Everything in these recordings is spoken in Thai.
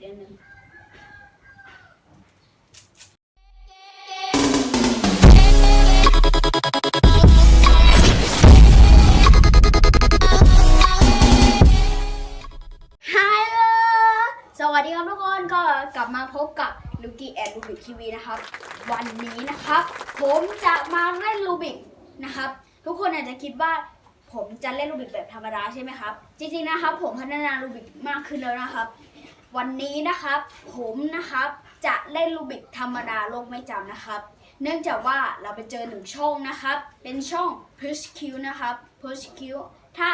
เดี๋ยวหนึ่งฮัลโหลสวัสดีครับทุกคนก็กลับมาพบกับลูกี้แอนลูบิกทีวีนะครับ วันนี้นะครับ ผมจะมาเล่นลูบิกนะครับ ทุกคนอาจจะคิดว่าผมจะเล่นลูบิกแบบธรรมดาใช่ไหมครับ จริงๆนะครับ ผมพัฒนาลูบิกมากขึ้นแล้วนะครับ วันนี้นะครับ ผมนะครับจะเล่นลูบิกธรรมดาโลกไม่จำนะครับ เนื่องจากว่าเราไปเจอหนึ่งช่องนะครับ เป็นช่อง Push Q นะครับ Push Q ถ้า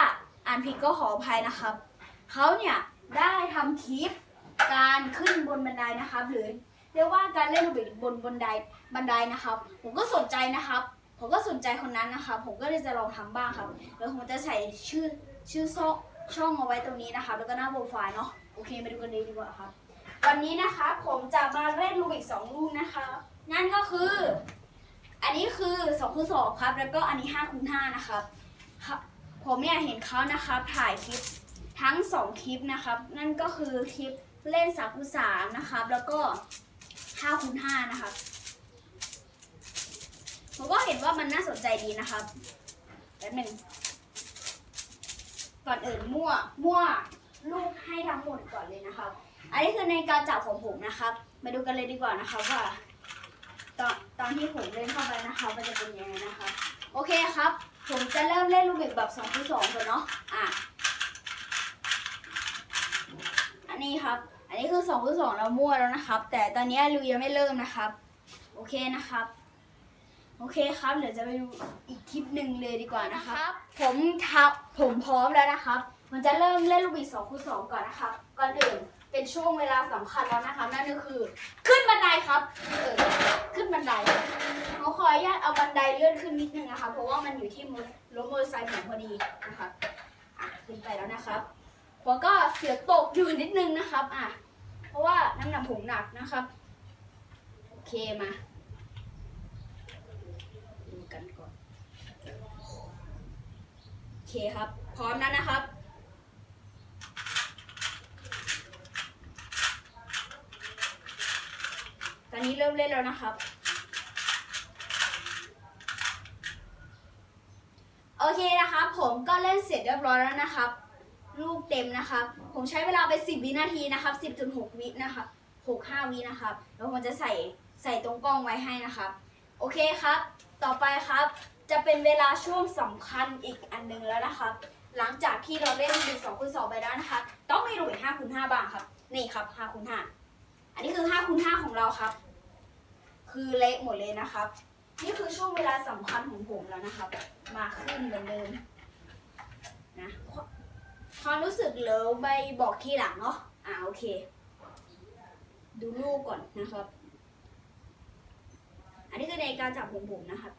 อ่านผิดก็ขออภัยนะครับ เขาเนี่ยได้ทำคลิปการขึ้นบนบันไดนะครับ หรือเรียกว่าการเล่นลูบิกบนบนไดบันไดนะครับ ผมก็สนใจนะครับ ผมก็สนใจคนนั้นนะครับผมก็เลยจะลองทำบ้างครับแล้วผมจะใส่ชื่อชื่อช่องช่องเอาไว้ตรงนี้นะครับแล้วก็หน้าโปรไฟล์เนาะ โอเคมาดูกันเลยดีกว่าครับ วันนี้นะคะผมจะมาเล่นลูกอีกสองลูกนะคะ นั่นก็คือ อันนี้คือ2คูณ2ครับ แล้วก็อันนี้5คูณ5นะครับผมเนี่ยเห็นเขานะครับถ่ายคลิปทั้ง2คลิปนะครับ นั่นก็คือคลิปเล่น3คูณ3นะครับ แล้วก็5คูณ5นะครับผมก็เห็นว่ามันน่าสนใจดีนะครับแป๊บหนึ่งก่อนอื่นมั่วมั่ว ลูกให้ทั้งหมดก่อนเลยนะครับ อันนี้คือในการจับของผมนะครับ มาดูกันเลยดีกว่านะครับว่า ตอนตอนที่ผมเล่นเข้าไปนะคะมันจะเป็นยังไงนะคะ โอเคครับ ผมจะเริ่มเล่นลูกบิกแบบ2คูณ2ก่อนเนาะอะอันนี้ครับ อันนี้คือ2คูณ2เรามั่วแล้วนะครับ แต่ตอนนี้ลูยังไม่เริ่มนะครับ โอเคนะครับโอเคครับ เดี๋ยวจะไปดูอีกคลิปหนึ่งเลยดีกว่านะครับ ผมทับผมพร้อมแล้วนะครับ มันจะเริ่มเล่นลูกบิก2คูณ2ก่อนนะครับก่อนอื่นเป็นช่วงเวลาสำคัญแล้วนะคะ นั่นก็คือ ขึ้นบันไดครับเออขึ้นบันไดเขาขออนุญาตเอาบันไดเลื่อนขึ้นนิดนึงนะคะ เพราะว่ามันอยู่ที่มือรถมอเตอร์ไซค์ผมพอดีนะครับอะขึ้นไปแล้วนะครับผมก็เสียตกอยู่นิดนึงนะครับอะเพราะว่าน้ำหนักผมหนักนะครับโอเคมาดูกันก่อนโอเคครับ พร้อมแล้วนะครับ ตอนนี้ เริ่มเล่นแล้วนะครับ โอเคนะครับ ผมก็เล่นเสร็จเรียบร้อยแล้วนะครับ ลูกเต็มนะครับ ผมใช้เวลาไป 10 วินาทีนะครับ 10.6 วินะครับ65 วินะครับแล้วผมจะใส่ใส่ตรงกล้องไว้ให้นะครับ โอเคครับ ต่อไปครับจะเป็นเวลาช่วงสำคัญอีกอันหนึงแล้วนะครับ หลังจากที่เราเล่นดู2คูณ2ไปแล้วนะคะ ต้องมีรูปอีก5คูณ5บ้างครับ นี่ครับ5คูณ5อันนี้คือ5คูณ5ของเราครับ คือเละหมดเลยนะครับ นี่คือช่วงเวลาสำคัญของผมแล้วนะครับ มาขึ้นเหมือนเดิมนะความรู้สึกเลวไปบอกทีหลังเนาะอ่าโอเค ดูลูกก่อนนะครับ อันนี้คือในการจับของผมนะครับ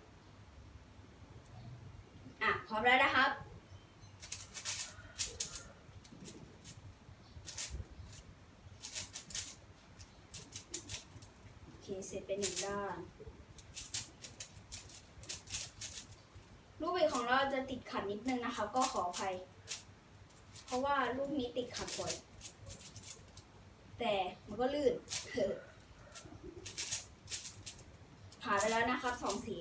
อะพร้อมแล้วนะครับ เคเสร็จเป็นหนึ่งด้านลูกบิดของเราจะติดขัดนิดนึงนะคะ ก็ขออภัย เพราะว่ารูปนี้ติดขัดบ่อย แต่มันก็ลื่นผ่านไปแล้วนะครับสองสี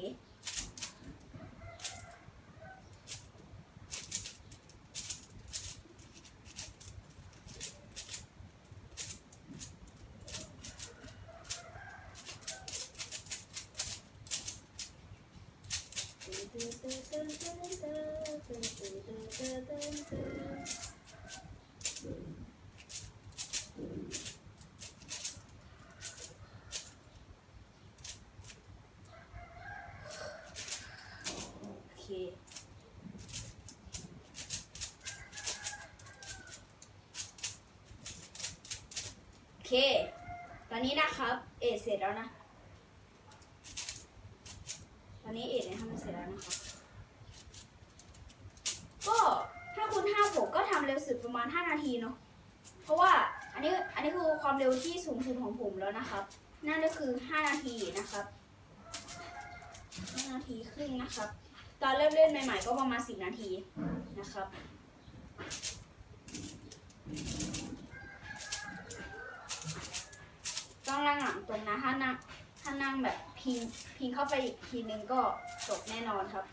คโอเค ตอนนี้นะครับ เอเสร็จแล้วนะ ตอนนี้เอดเนี่ยทำเสร็จแล้วนะครับ ก็ถ้าคุณห้าผมก็ทำเร็วสุดประ มาณ 5 นาทีเนาะ เพราะว่าอันนี้อันนี้คือความเร็วที่สูงสุดของผมแล้วนะครับ นั่นก็คือ 5 นาทีนะครับ 5 นาทีครึ่งนะครับ ตอนเริ่มเล่นใหม่ ๆ ก็ประมาณ 10 นาทีนะครับนั่งหลังตรงนะถ้านั่งถ้านั่งแบบพิงพิงเข้าไปอีกทีนึงก็จบแน่นอนครับ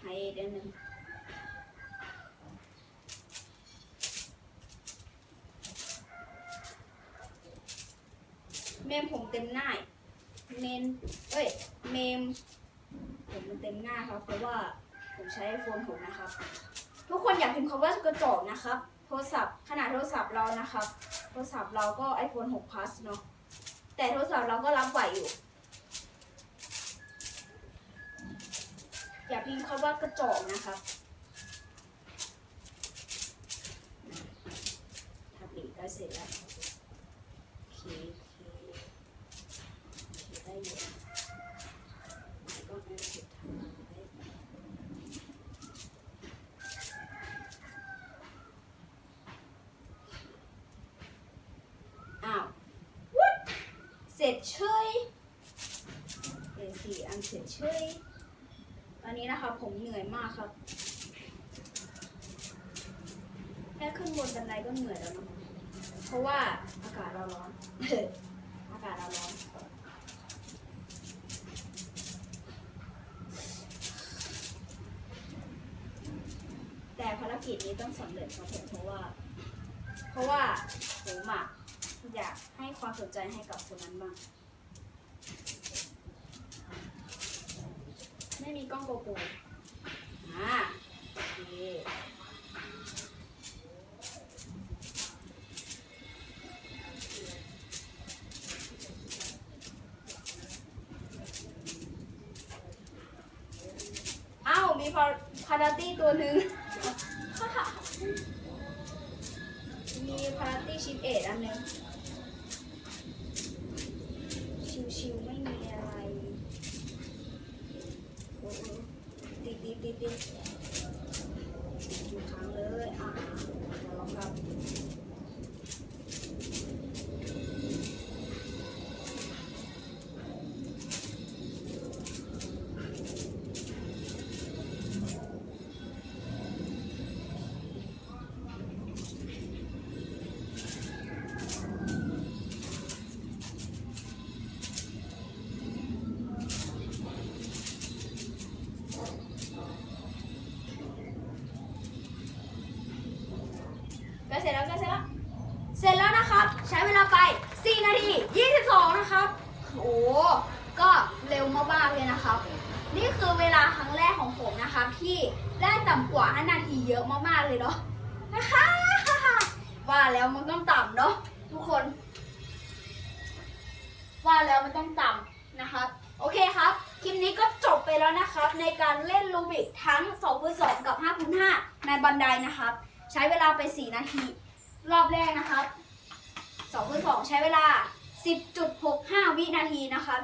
ให้เดือนหนึ่งเมมผมเต็มหน้า เมน เอ้ย เมม ผมมันเต็มหน้าครับ เพราะว่าผมใช้ไอโฟน6นะครับ ทุกคนอยากพิมพ์คำว่ากระจกนะครับ โทรศัพท์ ขนาดโทรศัพท์เรานะครับ โทรศัพท์เราก็ iPhone 6 plus เนาะ แต่โทรศัพท์เราก็รับไหวอยู่ อย่าพิมพ์คำว่ากระจกนะครับทับลีก็เสร็จแล้วโอเคโอเคโอเคได้อยู่แล้วก็เอาสุดท้ายอ้าว What? เสร็จเฉยเอสี่อันเสร็จเฉย อนนี้นะคะผมเหนื่อยมากครับ แค่ขึ้นบนบันไดก็เหนื่อยแล้วเนะเพราะว่าอากาศเราร้อน อากาศเราร้อน แต่ภารกิจนี้ต้องสำเร็จครับผมเพราะว่า เพราะว่าผมอะอยากให้ความสนใจให้กับคนนั้นบ้าง ไม่มีกล้องโกโปรอ่าโอเคอ้าวมีพาราตี้ตัวหนึ่งมีพาราตี้ชิปเอ็ดอันหนึงำกว่า 5 นาทีเยอะมากๆเลยเนาะว่าแล้วมันต้องต่ำเนาะทุกคน ว่าแล้วมันต้องต่ำนะครับ โอเคครับ คลิปนี้ก็จบไปแล้วนะครับ ในการเล่นลูบิกทั้ง2คูณ2กับ5คูณ5ในบันไดนะครับ ใช้เวลาไป 4 นาที รอบแรกนะครับ2คูณ2ใช้เวลา 10.65 วินาทีนะครับ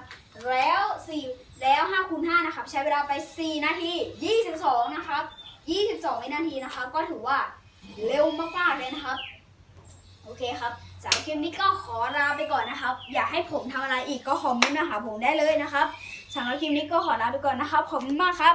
แล้ว 4 แล้ว5คูณ5นะครับ ใช้เวลาไป 4 นาที 22 นะครับ 22 วินาทีนะคะ ก็ถือว่าเร็วมากๆเลยนะครับ โอเคครับสามคลิปนี้ก็ขอลาไปก่อนนะครับ อยากให้ผมทำอะไรอีกก็คอมเมนต์มาหาผมได้เลยนะครับสำหรับคลิปนี้ก็ขอลาไปก่อนนะครับขอบคุณมากครับ